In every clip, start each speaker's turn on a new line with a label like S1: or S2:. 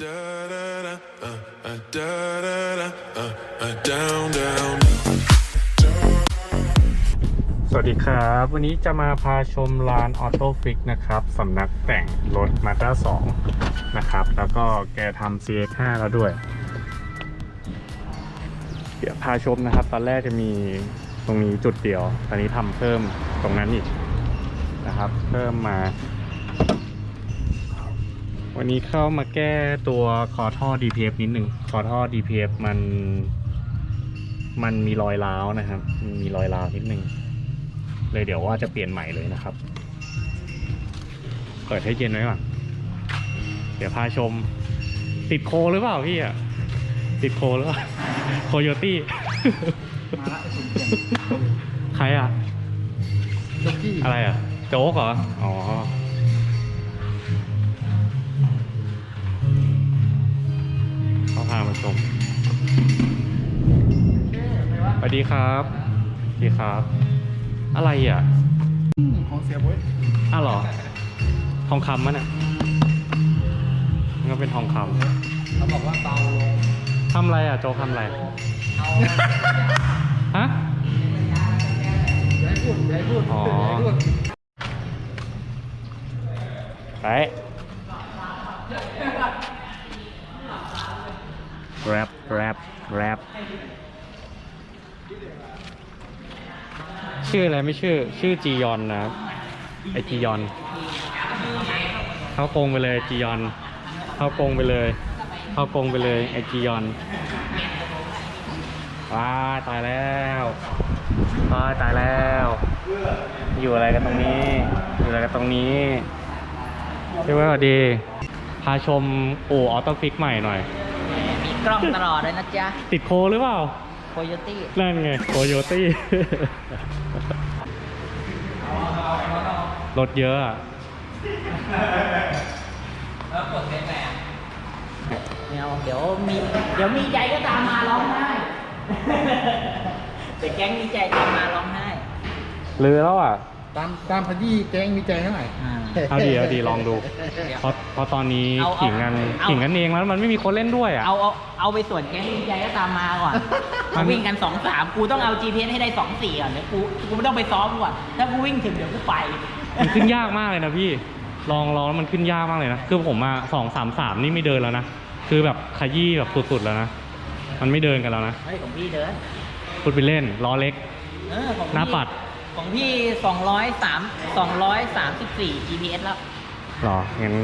S1: สวัสดีครับ วันนี้จะมาพาชมร้านออโต้ฟิกนะครับสำนักแต่งรถมาด้า2นะครับ แล้วก็แกทำ CX5 แล้วด้วย เดี๋ยวพาชมนะครับ ตอนแรกจะมีตรงนี้จุดเดียว ตอนนี้ทำเพิ่มตรงนั้นอีกนะครับ เพิ่มมา วันนี้เข้ามาแก้ตัวคอท่อ DPF นิดหนึ่งคอท่อ DPF มัน มันมีรอยร้าวนะครับมันมีรอยร้าวนิดนึงเลยเดี๋ยวว่าจะเปลี่ยนใหม่เลยนะครับ เปิดให้เย็นไว้ก่อน เดี๋ยวพาชม ติดโคหรือเปล่าพี่อะ ติดโคหรือเปล่าโคโยตี้
S2: มาละไอ้สุนเปลี่ยน
S1: ใครอะ
S2: เจ้ากี้
S1: อะไรอะ โจ๊กเหรอ อ๋อ มาชมสวัสดีครับสวัสดีครับ อะไรอะ
S2: ของเสียบุ้ย
S1: อ้าวเหรอ ทองคำมันอะมันก็เป็นทองค
S2: เขาบอกว่าเบาลงำ
S1: ทำอะไรอะโจ๊กทำอะไร
S2: เอา
S1: ฮะ
S2: อย่าให้พูดอย่าให้พูด
S1: อ๋อ
S2: อย่าให้พูด
S1: ไป rap rap rap ชื่ออะไรไม่ชื่อ ชื่อจียอนนะครับไอจียอนเข้ากงไปเลยจียอนเข้ากงไปเลย เข้ากงไปเลยไอจียอนว้าตายแล้วว้าตายแล้ว อยู่อะไรกันตรงนี้ อยู่อะไรกันตรงนี้พี่ว่าสวัสดี พาชมอู่ออโต้ฟิกใหม่หน่อย
S3: กล้องตลอดเลยนะจ๊ะ
S1: ติดโคหรือเปล่า
S3: โคโยตี้
S1: นั่นไงโคโยตี้ รถเยอะอะ
S3: เดี๋ยวเดี๋ยวมีเดี๋ยวมีใจก็ตามมาร้องไห้แต่แก๊งมีใจตามมาร้องไห้
S1: ลือแล้วอะ
S2: ตามตามพอดีแกงมีใจเท่าไหร่
S3: อ่า
S1: เอาดีเอาดีลองดูเพราะเพราะตอนนี้
S3: เอาเอา
S1: ขิงกัน
S3: เอา
S1: ขิงกันเองแล้วมันไม่มีคนเล่นด้วยอะ
S3: เอาเอาเอาไปส่วนแก๊งมีใจก็ตามมาก่อน
S1: มัน
S3: เขาวิ่งกันสองสามกูต้องเอา GPS ให้ได้สองสี่ก่อนเดี๋ยวกูกูไม่ต้องไปซ้อมก่อนถ้ากูวิ่งถึงเดี๋ยวกูไป
S1: มันขึ้นยากมากเลยนะพี่ลองลองแล้วมันขึ้นยากมากเลยนะคือผมมาสองสามสามนี่ไม่เดินแล้วนะคือแบบขยี้แบบสุดๆแล้วนะมันไม่เดินกันแล้วนะ
S3: เฮ้ยของพี่เดิน
S1: พูดไปเล่นล้อเล็ก
S3: เออของพี่
S1: หน้าปัด
S3: ของพี่สองร้อยสามสองร้อยสามสิบสี่ GPS แล้ว
S1: หรอ งั้น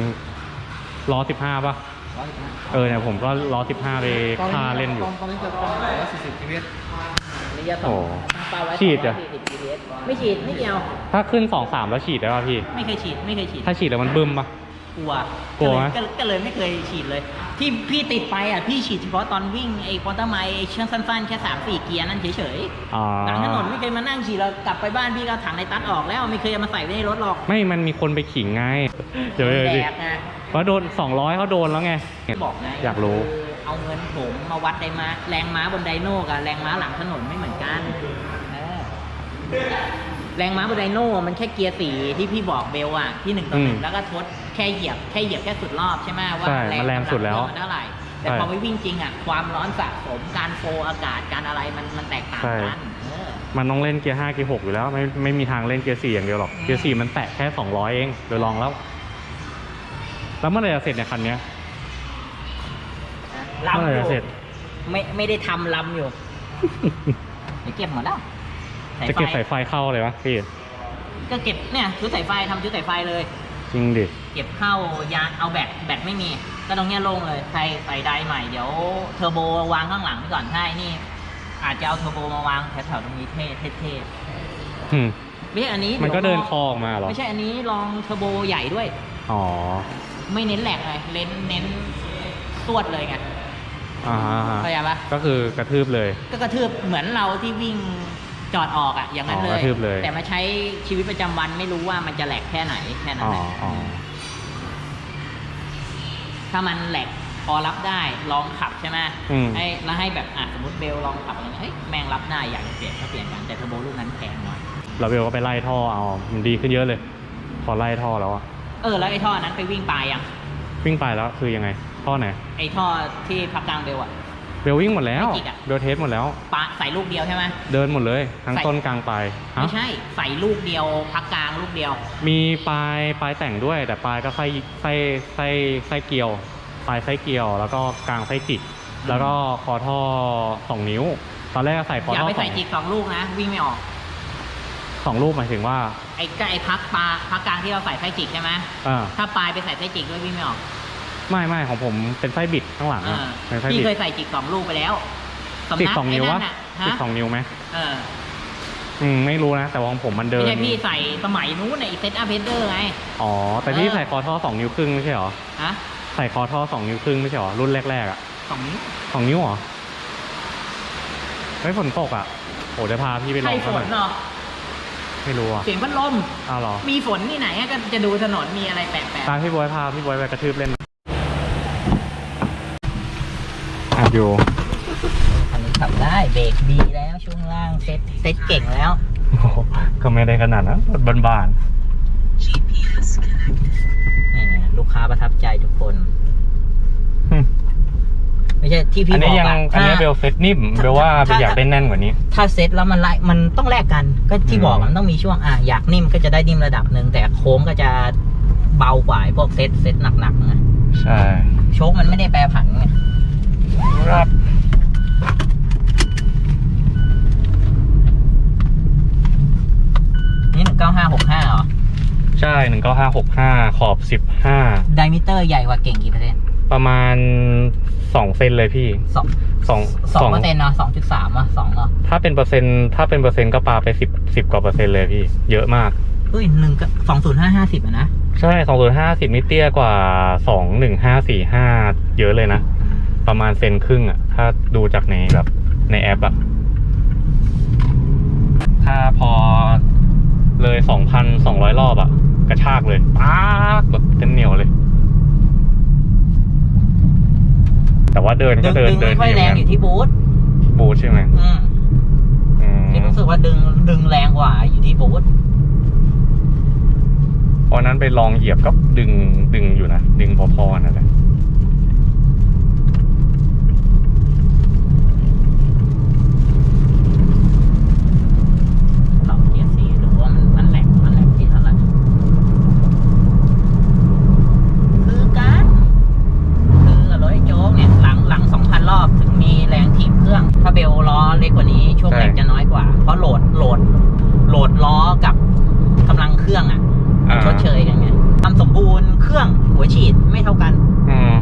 S1: ล้อสิบห้าป่ะ
S3: ร้อยสิบห้า
S1: เออเนี่ยผมก็ล้อสิบห้าไปพาเล่นอยู่
S2: ตอนนี้จะต้องร้อยสี่สิบชีวิต
S3: ระยะ
S1: โอ้
S3: ตั้งเป้าไว้
S1: ฉีดเหรอ
S3: 240 GPS ไม่ฉีด ไม่เกี่ยว
S1: ถ้าขึ้นสองสามแล้วฉีดได้ป่ะพี่
S3: ไม่เคยฉีด ไม่เคยฉีด
S1: ถ้าฉีดแล้วมันบึ้มป่ะ
S3: กลัว
S1: กลัวไหม
S3: ก็เลยก็เลยไม่เคยฉีดเลย ที่พี่ติดไปอะพี่ฉีดเฉพาะตอนวิ่งไอ้ควอเตอร์ไมล์ไอ้เชือกสั้นๆแค่สามสี่เกียร์นั่นเฉย
S1: อ๋อ
S3: ๆหลังถนนไม่เคยมานั่งฉีดเรากลับไปบ้านพี่ก็เอาถังในตัดออกแล้วไม่เคยเอามาใส่ไว้ในรถหรอก
S1: ไม่มันมีคนไปขิงไงเดี๋ยวเดี๋ยว
S3: แด
S1: ดิ
S3: กไง
S1: เพราะโดนสองร้อยเขาโดนแล้วไง
S3: ที่บอกไง
S1: อยากรู้
S3: คือเอาเงินผมมาวัดไดมาแรงม้าบนไดโน่กับแรงม้าหลังถนนไม่เหมือนกันเออ แรงม้าบนไดโน่มันแค่เกียร์สี่ที่พี่บอกเบลอะที่หนึ่งต่อหนึ่
S1: อื
S3: ง
S1: ม
S3: แล้วก็ทดแค่เหยียบแค่เหยียบแค่สุดรอบใช่ไหมว่า
S1: ใช่มันแรงสุดแล้ว
S3: กำงเครื่องมันเท่าไหร่แต่
S1: ใช่
S3: พอไปวิ่งจริงอะความร้อนสะสมการโฟอากาศการอะไรมันมันแตกต่าง
S1: ใช่
S3: กันเออ
S1: มันต้องเล่นเกียร์ห้าเกียร์หกอยู่แล้วไม่ไม่มีทางเล่นเกียร์สี่อย่างเดียวหรอก
S3: อืม
S1: เกียร์สี่มันแตะแค่สองร้อยเองเดี๋ยวลองแล้ว แล้วเมื่อไหร่จะเสร็จเนี่ยคันเนี้ย
S3: ลำ
S1: เมื่อไหร่
S3: อยู่
S1: จะเสร็จ
S3: ไม่ไม่ได้ทำลำอยู่เดี๋ยวเก็บหมดแล้ว
S1: จะเก็บสายไฟเข้าเลยวะพี่
S3: ก็เก็บเนี่ยชุดสายไฟทำชุดสายไฟเลย
S1: จริงดิ
S3: เก็บเข้ายางเอาแบตแบตไม่มี ก็ตรงเนี้ยโล่งเลยใครใส่ไดร์ใหม่เดี๋ยวเทอร์โบวางข้างหลังไปก่อนใช่นี่ อาจจะเอาเทอร์โบมาวางแถวๆตรงนี้เท่เท่
S1: อืม
S3: ๆไม่ใช่อันนี้
S1: มันก็
S3: ยว
S1: เดิน
S3: ลง
S1: คอออกมาเหรอ
S3: ไม่ใช่อันนี้ลองเทอร์โบใหญ่ด้วย
S1: อ๋อ
S3: ไม่เน้นแหลกเลยเน้นเน้นสวดเลยไง
S1: อ่าฮะ
S3: เข้าใจปะ
S1: ก็คือกระทืบเลย
S3: ก็กระทืบเหมือนเราที่วิ่ง จอดออกอะอย่างนั้น
S1: อ๋อ
S3: เล
S1: ก
S3: ย
S1: ระทืบเลย
S3: แต่มาใช้ชีวิตประจำวันไม่รู้ว่ามันจะแหลกแค่ไหนแค่นั้
S1: อ๋
S3: น
S1: อ
S3: แหละ
S1: อ๋อ
S3: ถ้ามันแหลกพอรับได้ลองขับใช่ไหม
S1: อืม
S3: ให้แล้วให้แบบอะสมมติเบลลองขับอะไรเงี้ยเฮ้ยแม่งรับได้อยากจะเปลี่ยนก็เปลี่ยนกันแต่เทอร์โบลูกนั้นแพงหน่อย
S1: เราเบลก็ไปไล่ท่อเอา มันดีขึ้นเยอะเลย พอไล่ท่อแล้วอะ
S3: เออแล้วไอ้ท่อนั้นไปวิ่งปลายยัง
S1: วิ่งไปแล้วคือยังไง ท่อไหน
S3: ไอ้ท่อที่พักกลางเบลอะ
S1: เบลวิ่งหมดแล้ว
S3: ไม่จิกอะ
S1: เบลเทสหมดแล้ว
S3: ปะใส่ลูกเดียวใช่ไหม
S1: เดินหมดเลย ทั้ง
S3: ใส่
S1: ต้นกลางปลายฮะ
S3: ไม่ใช่ ใส่ลูกเดียวพักกลางลูกเดียว
S1: มีปลายปลายแต่งด้วย แต่ปลายก็ไส้ไส้ไส้ไส้เกียว ปลายไส้เกียว แล้วก็กลางไส้จิก แล้วก็คอท่อสองนิ้ว ตอนแรกก็ใส่คอ
S3: อย่า
S1: ท่อ
S3: ไป
S1: สอ
S3: ใส่
S1: ง
S3: จิกสองลูกนะ วิ่งไม่ออก
S1: สองรูปหมายถึงว่า
S3: ไอ้ก็ไอ้พักปลาพักกลางที่เราใส่ไส้จิกใช่ไหม
S1: อ่า
S3: ถ้าปลายไปใส่ไส้จิกด้วยวิ่งไม่ออก
S1: ไม่ไม่ของผมเป็นไส้บิดข้างหลัง
S3: เอ
S1: อะ
S3: อ
S1: เป็นไส้
S3: พี่
S1: บิด
S3: เคยใส่จิกสองลูกไปแล้วสำ
S1: ติด
S3: นัก
S1: สอง
S3: ไอ้
S1: นิ้ว
S3: นั่
S1: วะ
S3: นน่ะ
S1: ติด
S3: ฮะ
S1: สองนิ้วไหม
S3: เออ
S1: อืมไม่รู้นะ แต่ว่าของผมมันเดิ
S3: ไม่
S1: น
S3: ใช่พี่ใส่สมัยนู้นในเซตอัพเฮดเดอร์ไง
S1: อ๋อ แต่พี่
S3: เออ
S1: ใส่คอท่อสองนิ้วครึ่งไม่ใช่เหรอ
S3: ฮะ
S1: ใส่คอท่อสองนิ้วครึ่งไม่ใช่เหรอ รุ่นแรกๆอะ
S3: สองนิ้ว
S1: สองนิ้วเหรอเฮ้ยฝนตกอะโหจะพาพี่ไปล
S3: ใช่
S1: อง
S3: ฝ
S1: เขาหน่อนย
S3: เนาะ
S1: ไม่รู้อะ
S3: เสียงพัดลม
S1: อ้าวเหรอ
S3: มีฝนที่ไหนอะก็จะดูถนนมีอะไรแปลก
S1: ตามพี่บอยพาพี่บอยไปกระทืบเล่น อัดอยู่
S3: ๆอันนี้ขับได้เบรกดีแล้วช่วงล่างเซ็ตเซ็ตเก่งแล้ว
S1: โอ้โหก็ไม่ได้ขนาดนั้นรถบาน
S3: แหมลูกค้าประทับใจทุกคน
S1: ๆ
S3: ไม่ใช่ที่
S1: อั
S3: พี่
S1: น
S3: บ
S1: นี้
S3: อก
S1: ยัง
S3: อะ
S1: อันนี้
S3: ถ้า
S1: เบลเฟสนิ่มเบลว่า
S3: ถ้า
S1: อยากได้แน่นกว่านี้
S3: ถ้าเซ็ตแล้วมันไล่มันต้องแลกกัน ก็ที่
S1: อืม
S3: บอกอะมันต้องมีช่วงอะอยากนิ่มก็จะได้นิ่มระดับหนึ่งแต่โค้งก็จะเบากว่าไอ้พวกเซ็ตเซ็ตหนักๆไง
S1: ใช่
S3: โชคมันไม่ได้แปรผันไง
S1: ครับ
S3: นี่หนึ่งเก้าห้าหกห้าเหรอ
S1: ใช่หนึ่งเก้าห้าหกห้าขอบสิบห้า
S3: ไดมิเตอร์ใหญ่กว่าเก่งกี่เปอร์เซ็นต์
S1: ประมาณสองเซนเลยพี่
S3: สอง
S1: สอง
S3: สองเปอร์เซ็นต์เนาะสองจุดสามอะสองเนาะ
S1: ถ้าเป็นเปอร์เซ็นต์ถ้าเป็นเปอร์เซ็นต์ก็ปาไปสิบสิบกว่าเปอร์เซ็นต์เลยพี่ เยอะมาก
S3: เฮ้ยหนึ่งสองศูนย์ห้าห้าสิบอะนะ
S1: ใช่สองศูนย์ห้าสิบนี่เตี้ยกว่าสองหนึ่งห้าสี่ห้าเยอะเลยนะ ประมาณเซนครึ่งอะถ้าดูจากในแบบในแอปอะถ้าพอเลยสองพันสองร้อยรอบอะกระชากเลยป๊ากแบบเต็มเหนียวเลย แต่ว่าเดิน
S3: ดึ
S1: ก็
S3: ง
S1: เดิน
S3: ดึง
S1: เดิน
S3: ไม่ค่อย
S1: ดี
S3: แรง
S1: เหมื
S3: อ
S1: อน
S3: ยู่ที่บูธ
S1: บูทใช่ไหม
S3: อืม
S1: อืม
S3: ที่รู้สึกว่าดึงดึงแรงกว่าอยู่ที่บูธ
S1: เพราะนั้นไปลองเหยียบก็ดึงดึงอยู่นะ ดึงพอๆนั่นแหละ
S3: ลองเกียร์สี่ดูว่ามันมันแหลกมันแหลกที่เท่าไหร่คือกันคือรถไอ้โจ๊กเนี่ยหลังหลังสองพันรอบถึงมีแรงถีบเครื่อง ถ้าเบลล้อเล็กกว่านี้ช่วงแรงจะน้อยกว่า เพราะโหลดโหลดโหลดล้อกับกำลังเครื่องอะ
S1: อ่า
S3: ชดเชยกันไงทำสมบูรณ์เครื่องหัวฉีดไม่เท่ากัน
S1: อืม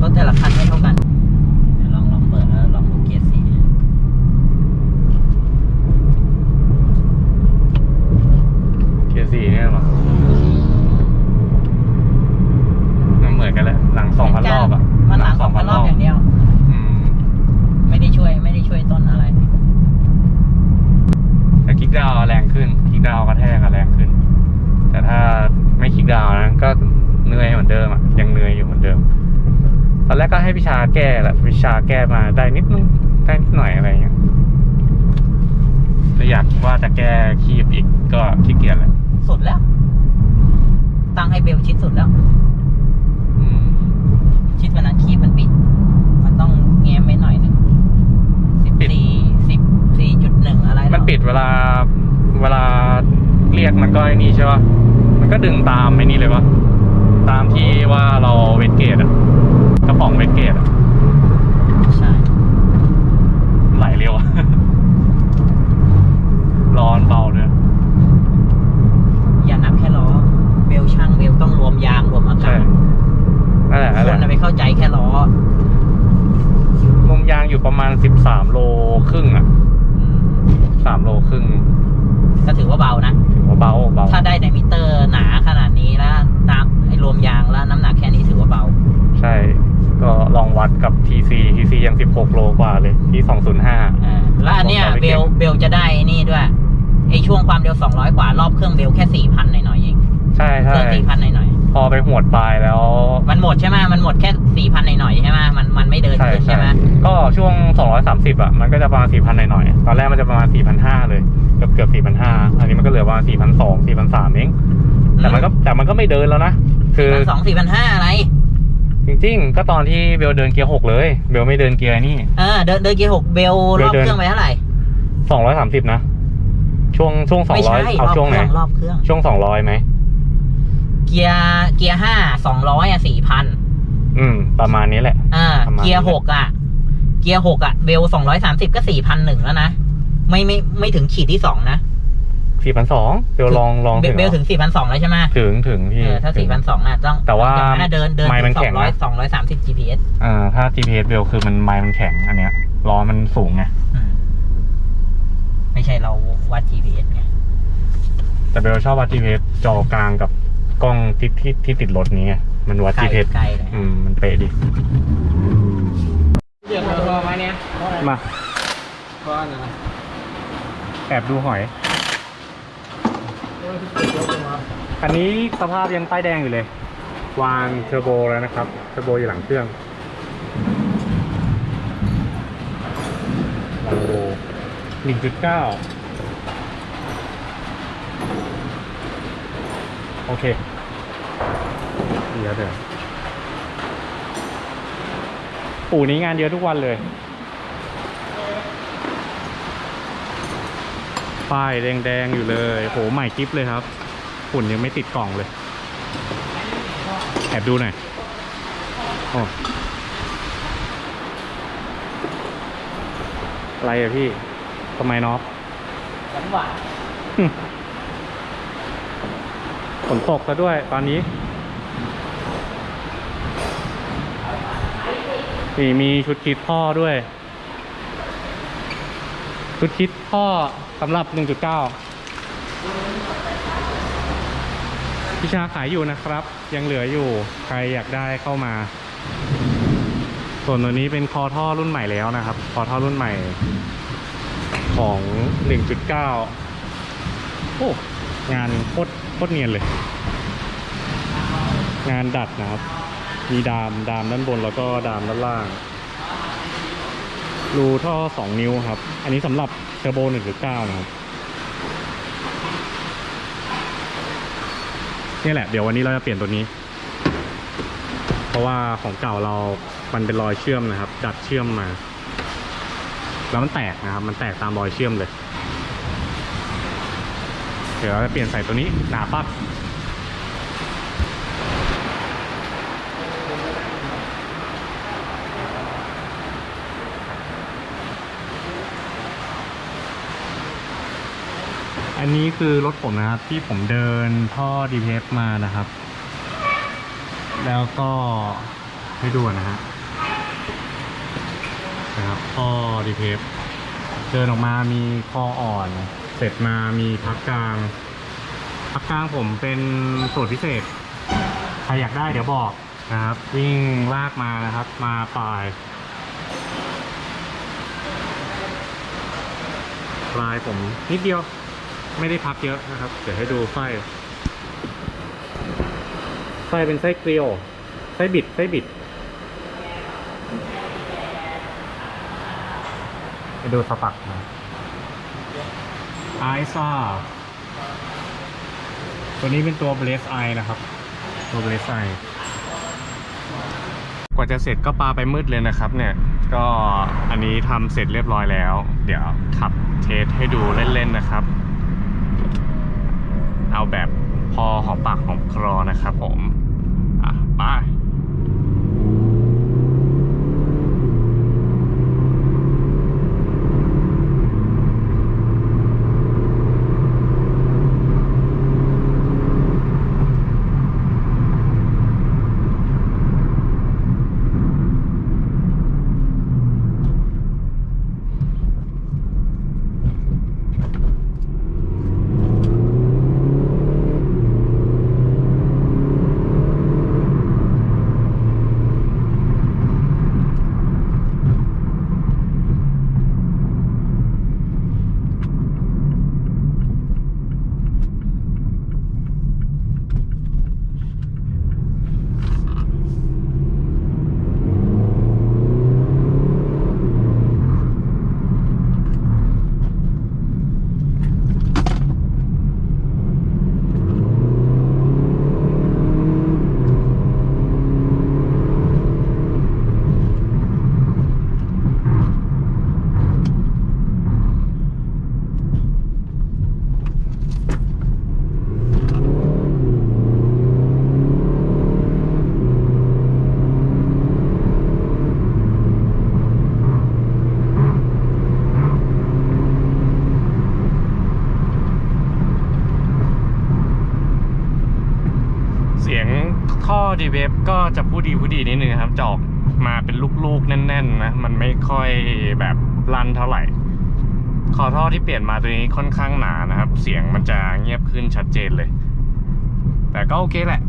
S3: รถแต่ละคันไม่เท่ากันเดี๋ยวลองลองเปิดแล้วลองดูเกียร์สี่
S1: เกียร์สี่เนี่ยหรอมันเหมือนกันแหละ หลังสองพันรอบอะ
S3: มันหลังสองพันรอบอย่างเดียว
S1: อืม
S3: ไม่ได้ช่วยไม่ได้ช่วยต้นอะไร
S1: แต่คลิกดาวน์แรงขึ้น คลิกดาวน์กระแทกอะแรงขึ้น แต่ถ้าไม่คลิกดาวน์นะก็เหนื่อยเหมือนเดิมอะ ยังเหนื่อยอยู่เหมือนเดิม ตอนแรกก็ให้พิชาแก้แหละพิชา แก้มาได้นิดนึงได้นิดหน่อยอะไรเงี้ยแต่อยากว่าจะแก้คีบอีกก็ขี้เกียจแหละ
S3: สุดแล้ว ตั้งให้เบลชิดสุดแล้ว
S1: อืม
S3: ชิดวันนั้นคีบมันปิด มันต้องแง้มไว้หน่อยหนึ่งสิบ
S1: ปิด
S3: สี่สิบสี่จุดหนึ่งอะไรหรอ
S1: มันปิดเวลาเวลาเรียกมันก็ไอ้นี่ใช่ป่ะมันก็ดึงตามไอ้นี่เลยป่ะตามที่ว่าเราเวทเกตอะกระป๋องเวทเกตอะ
S3: ใช่
S1: ไหลเร็วอะร้อนเบาเลย
S3: อย่านับแค่ล้อเบลช่างเบลต้องรวมยางรวมอา
S1: ใช่
S3: กาศ
S1: นั่นแหละนั่น
S3: ค
S1: แห
S3: น
S1: ละ
S3: น่ะไปเข้าใจแค่ล้อ
S1: ลมยางอยู่ประมาณสิบสามโลครึ่งอะ
S3: อืม
S1: สามโลครึ่ง
S3: ก็ถือว่าเบานะ
S1: ถือว่าเบาเบา
S3: ถ้าได้ไดมิเตอร์หนาขนาดนี้แล้วน้ำไอ้รวมยางแล้วน้ำหนักแค่นี้ถือว่าเบา
S1: ใช่ ก็ลองวัดกับ TC TC ยังสิบหกโลกว่าเลยที่สองศูนย์ห้า
S3: อ่าแล้วอันเนี้ย
S1: ผมบอกไม่
S3: เบ
S1: เก่ง
S3: ลเบลจะได้นี่ด้วยไอช่วงความเร็ว 200 กว่ารอบเครื่องเบลแค่ 4,000 หน่อยๆเอง
S1: ใช่
S3: เค
S1: ใช่
S3: รื่อง4,000 หน่อย
S1: พอไปหวดปลายแล้ว
S3: ๆมันหมดใช่ไหมมันหมดแค่4,000 หน่อยๆใช่ไหมมันมันไม่เดิน
S1: ใช่
S3: ขึ้น
S1: ใช่
S3: ใช่ไหม
S1: ก็ช่วง 230 อะ มันก็จะประมาณ 4,000 หน่อยๆ ตอนแรกมันจะประมาณ 4,500 เลย เกือบเกือบ4,500 อันนี้มันก็เหลือประมาณ 4,200 4,300 เอง แต่มันก็แต่มันก็ไม่เดินแล้วนะ คือ
S3: สองสี่พันห้าอะไร
S1: จริงๆ ก็ตอนที่เบลเดินเกียร์หกเลย เบลไม่เดินเกียร์นี่
S3: เออเดินเดินเกียร์หกเบลรอบ
S1: เดิน
S3: เครื่องไปเท่าไหร่
S1: สองร้อยสามสิบนะ ช่วงช่วงสอง
S3: ไม่
S1: ร้อ
S3: ใช่
S1: ย
S3: ร
S1: เอา
S3: อบ
S1: ช่วง
S3: เค
S1: ไหน
S3: รื่องรอบเครื่อง
S1: ช่วงสองร้อยไหม
S3: เกียร์เกียร์ห้าสองร้อยอะสี่พัน
S1: อืม ประมาณนี้แหละ
S3: อ่า
S1: ประมาณนี้
S3: เกียร์หกอะ เกียร์หกอะเบลสองร้อยสามสิบก็สี่พันหนึ่งแล้วนะ ไม่ไม่ไม่ถึงขีดที่สองนะ
S1: สี่พันสองเบลลองลอง
S3: เบล
S1: ถึง
S3: เบลถึงสี่พันสองแล้วใช่ไหม
S1: ถึงถึงพี่
S3: เออถ้า
S1: ถึ
S3: สี่
S1: ง
S3: พันสองอะต้อง
S1: แต่ว่า
S3: อย่งนั้นอะเดินเดิน
S1: ไมล์มัน
S3: สอ
S1: แข็
S3: ง
S1: ง
S3: ร้อย
S1: นะ
S3: สองร้อยสามสิบ GPS
S1: อ่าถ้า GPS เบลคือมันไมล์มันแข็งอันเนี้ยล้อมันสูงไง
S3: อืมไม่ใช่เราวัด GPS ไง
S1: แต่เบลชอบวัด GPS จอกลางกับกล้องที่ที่ที่ติดรถนี้ไงมันวัด
S3: ไกล
S1: GPS
S3: ไกลเลย
S1: อืมมันเป๊ะดิ
S2: เหยียบตัวมาเนี่ย
S1: มา
S2: ก้อนนะ
S1: แอันนี้สภาพยังป้ายแดงอยู่เลย วางเทอร์โบแล้วนะครับ เทอร์โบอยู่หลังเครื่องวางโบหนึ่งจุดเก้าโอเคเดี๋ยวเดี๋ยวปู่นี้งานเยอะทุกวันเลย ป้ายแดงๆอยู่เลยโหใหม่กิ๊บเลยครับฝุ่นยังไม่ติดกล่องเลยแอบดูหน่อยโอ้อะไรอะพี่ทำไมน็อป
S3: หวานหวาน
S1: ฝนตกซะด้วยตอนนี้นี่มีชุดคิดพ่อด้วย ชุดคิดพ่อ สำหรับ 1.9 พิชาขายอยู่นะครับ ยังเหลืออยู่ใครอยากได้เข้ามา ส่วนตัวนี้เป็นคอท่อรุ่นใหม่แล้วนะครับ คอท่อรุ่นใหม่ของ 1.9 โอ้ งานโคตรโคตรเนียนเลย งานดัดนะครับ มีดามดามด้านบนแล้วก็ดามด้านล่าง รูท่อ 2 นิ้วครับ อันนี้สำหรับเทอร์โบ1.9นะครับ นี่แหละ เดี๋ยววันนี้เราจะเปลี่ยนตัวนี้ เพราะว่าของเก่าเรา มันเป็นรอยเชื่อมนะครับ ดัดเชื่อมมา แล้วมันแตกนะครับ มันแตกตามรอยเชื่อมเลย เดี๋ยวเราจะเปลี่ยนใส่ตัวนี้หนาปั๊บ อันนี้คือรถผมนะครับที่ผมเดินท่อ DPF มานะครับ แล้วก็ให้ดูนะฮะนะครับท่อ DPF เดินออกมามีคออ่อน เสร็จมามีพักกลาง พักกลางผมเป็นสูตรพิเศษ ใครอยากได้เดี๋ยวบอกนะครับ วิ่งลากมานะครับ มาปลายปลายผมนิดเดียว ไม่ได้พักเยอะนะครับ เดี๋ยวให้ดูไส้ไส้เป็นไส้เกลียว ไส้บิด ไส้บิดไปดูสปักนะไอซ่าตัวนี้เป็นตัวเบลสไอนะครับ ตัวเบลสไอกว่าจะเสร็จก็ปาไปมืดเลยนะครับเนี่ย ก็อันนี้ทำเสร็จเรียบร้อยแล้ว เดี๋ยวขับเทสให้ดูเล่นๆนะครับ เอาแบบพอหอมปากหอมครอนะครับผม อะไป ดีเวฟก็จะผู้ดีผู้ดีนิดนึงครับ จอกมาเป็นลูกๆ แน่นๆนะ มันไม่ค่อยแบบลั่นเท่าไหร่คอท่อที่เปลี่ยนมาตัวนี้ค่อนข้างหนานะครับ เสียงมันจะเงียบขึ้นชัดเจนเลย แต่ก็โอเคแหละ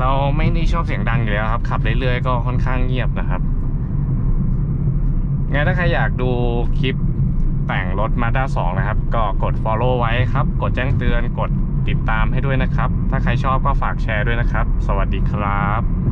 S1: เราไม่ได้ชอบเสียงดังอยู่แล้วครับ ขับเรื่อยๆก็ค่อนข้างเงียบนะครับงั้นถ้าใครอยากดูคลิปแต่งรถ Mazda 2นะครับ ก็กด follow ไว้ครับ กดแจ้งเตือนกด ติดตามให้ด้วยนะครับ ถ้าใครชอบก็ฝากแชร์ด้วยนะครับ สวัสดีครับ